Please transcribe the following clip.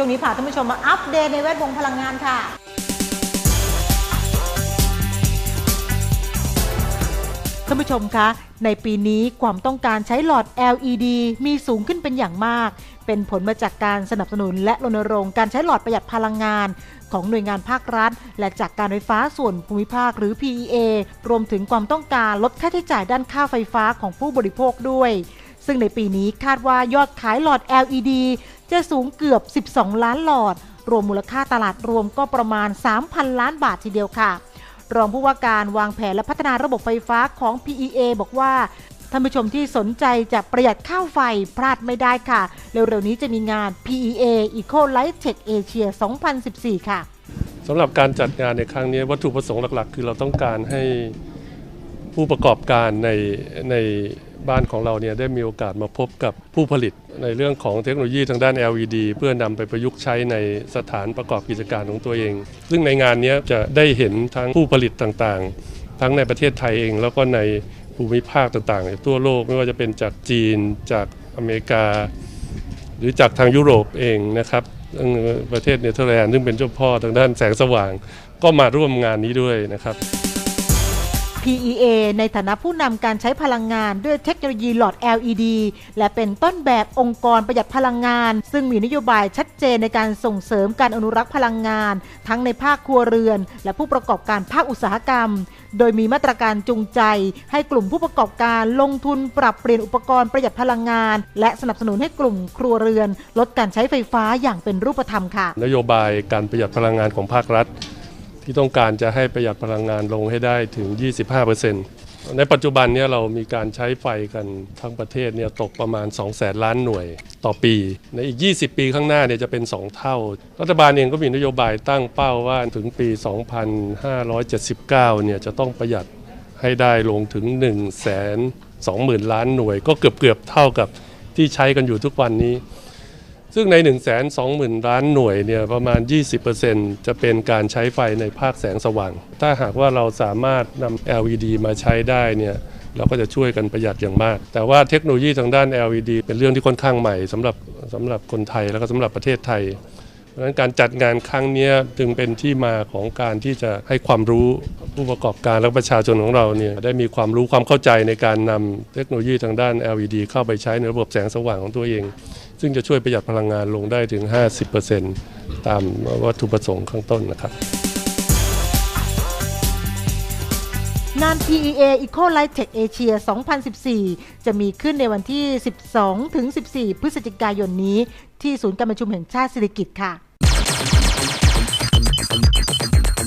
ช่วงนี้พาท่านผู้ชมมาอัปเดตในแวดวงพลังงานค่ะ ท่านผู้ชมคะ ในปีนี้ความต้องการใช้หลอด LED มีสูงขึ้นเป็นอย่างมาก เป็นผลมาจากการสนับสนุนและรณรงค์การใช้หลอดประหยัดพลังงานของหน่วยงานภาครัฐ และจากการไฟฟ้าส่วนภูมิภาคหรือ PEA รวมถึงความต้องการลดค่าใช้จ่ายด้านค่าไฟฟ้าของผู้บริโภคด้วย ซึ่งในปีนี้คาดว่ายอดขายหลอด LED จะสูงเกือบ 12 ล้านหลอด รวมมูลค่าตลาดรวมก็ประมาณ 3,000 ล้านบาททีเดียวค่ะ รองผู้ว่าการวางแผนและพัฒนาระบบไฟฟ้าของ PEA บอกว่าท่านผู้ชมที่สนใจจะประหยัดข้าวไฟพลาดไม่ได้ค่ะ เร็วๆนี้จะมีงาน PEA Eco Light Tech Asia 2014 ค่ะสำหรับการจัดงานในครั้งนี้วัตถุประสงค์หลัก ๆ คือเราต้องการให้ ผู้ประกอบการในในบ้านของเราเนี่ยได้มีโอกาสมาพบกับผู้ผลิตในเรื่องของเทคโนโลยีทางด้าน LED เพื่อนำไปประยุกต์ใช้ในสถานประกอบกิจการของตัวเอง ซึ่งในงานนี้จะได้เห็นทั้งผู้ผลิตต่างๆ ทั้งในประเทศไทยเอง แล้วก็ในภูมิภาคต่างๆ ทั่วโลกไม่ว่าจะเป็นจากจีนจากอเมริกา หรือจากทางยุโรปเองนะครับประเทศเนเธอร์แลนด์ซึ่งเป็นเจ้าพ่อทางด้านแสงสว่าง ก็มาร่วมงานนี้ด้วยนะครับ PEA ในฐานะผู้นำการใช้พลังงานด้วยเทคโนโลยีหลอด LED และเป็นต้นแบบองค์กรประหยัดพลังงาน ซึ่งมีนโยบายชัดเจนในการส่งเสริมการอนุรักษ์พลังงาน ทั้งในภาคครัวเรือน และผู้ประกอบการภาคอุตสาหกรรม โดยมีมาตรการจูงใจ ให้กลุ่มผู้ประกอบการลงทุนปรับเปลี่ยนอุปกรณ์ประหยัดพลังงาน และสนับสนุนให้กลุ่มครัวเรือน ลดการใช้ไฟฟ้าอย่างเป็นรูปธรรมค่ะ นโยบายการประหยัดพลังงานของภาครัฐ ที่ต้องการจะให้ประหยัดพลังงานลงให้ได้ถึง 25%ในปัจจุบันเนี่ยเรามีการใช้ไฟกันทั้งประเทศเนี่ยตกประมาณ 2 0 0แสนล้านหน่วยต่อปี ในอีก 20 ปีข้างหน้าเนี่ยจะเป็น 2 เท่า รัฐบาลเองก็มีนโยบายตั้งเป้าว่าถึงปี 2579 เนี่ยจะต้องประหยัดให้ได้ลงถึง 1 2 0 0 0 0 ล้านหน่วย ก็เกือบเกือบๆเท่ากับที่ใช้กันอยู่ทุกวันนี้ ซึ่งใน 1 2 0 0 0 0 ล้านหน่วยเนี่ยประมาณ 20%จะเป็นการใช้ไฟในภาคแสงสว่าง ถ้าหากว่าเราสามารถนำ LED มาใช้ได้เนี่ยเราก็จะช่วยกันประหยัดอย่างมาก แต่ว่าเทคโนโลยีทางด้าน LED เป็นเรื่องที่ค่อนข้างใหม่สำหรับสำหรับคนไทยแล้วก็สำหรับประเทศไทย ราะฉะนั้นการจัดงานครั้งนี้จึงเป็นที่มาของการที่จะให้ความรู้ผู้ประกอบการและประชาชนของเราเนี่ยได้มีความรู้ความเข้าใจในการนำเทคโนโลยีทางด้าน LED เข้าไปใช้ในระบบแสงสว่างของตัวเอง ซึ่งจะช่วยประหยัดพลังงานลงได้ถึง 50%ตามวัตถุประสงค์ข้างต้นนะครับงาน PEA Eco Light Tech Asia 2014 จะมีขึ้นในวันที่ 12 ถึง 14 พฤศจิกายนนี้ ที่ศูนย์การประชุมแห่งชาติสิริกิติ์ค่ะ